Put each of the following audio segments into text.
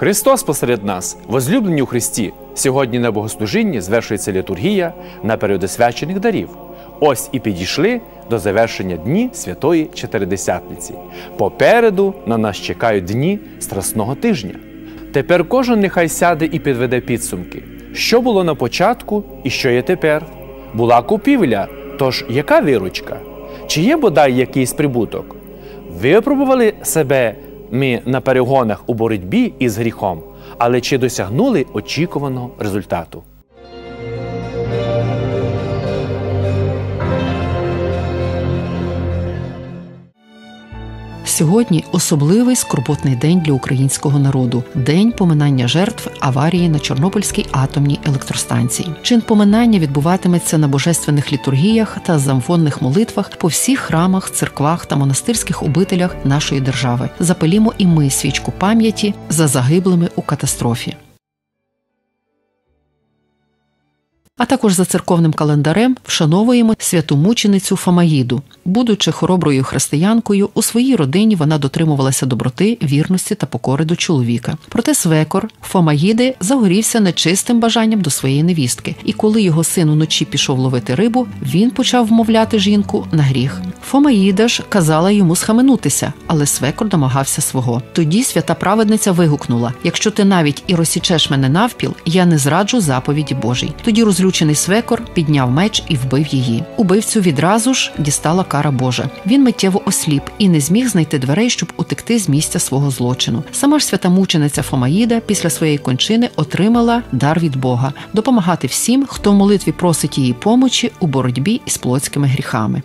Христос посеред нас, возлюблені у Христі. Сьогодні на богослужінні звершується літургія на передосвячених дарів. Ось і підійшли до завершення дні Святої Чотиридесятниці. Попереду на нас чекають дні Страсного тижня. Тепер кожен нехай сяде і підведе підсумки. Що було на початку і що є тепер? Була купівля, тож яка виручка? Чи є бодай якийсь прибуток? Випробували себе ми на перегонах у боротьбі із гріхом, але чи досягнули очікуваного результату? Сьогодні особливий скорботний день для українського народу день поминання жертв аварії на Чорнобильській атомній електростанції. Чин поминання відбуватиметься на божественних літургіях та замфонних молитвах по всіх храмах, церквах та монастирських обителях нашої держави. Запалімо і ми свічку пам'яті за загиблими у катастрофі. А також за церковним календарем вшановуємо святу мученицю Фамаїду. Будучи хороброю християнкою, у своїй родині вона дотримувалася доброти, вірності та покори до чоловіка. Проте свекор Фомаїди загорівся нечистим бажанням до своєї невістки, і коли його син уночі пішов ловити рибу, він почав вмовляти жінку на гріх. Фомаїда ж казала йому схаменутися, але свекор домагався свого. Тоді свята праведниця вигукнула: Якщо ти навіть і розсічеш мене навпіл, я не зраджу заповіді Божій. Тоді розлючений свекор підняв меч і вбив її. Убивцю відразу ж дістала кара Божа. Він миттєво осліп і не зміг знайти дверей, щоб утекти з місця свого злочину. Сама ж свята мучениця Фомаїда після своєї кончини отримала дар від Бога допомагати всім, хто в молитві просить її помочі у боротьбі із плотськими гріхами.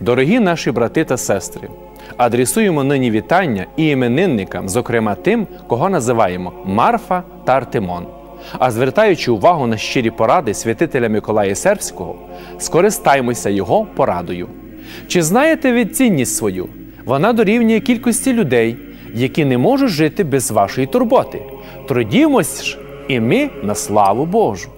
Дорогі наші брати та сестри, адресуємо нині вітання і іменинникам, зокрема тим, кого називаємо Марфа та Артемон. А звертаючи увагу на щирі поради святителя Миколая Сербського, скористаймося його порадою. Чи знаєте ви цінність свою? Вона дорівнює кількості людей, які не можуть жити без вашої турботи. Трудімось ж і ми на славу Божу.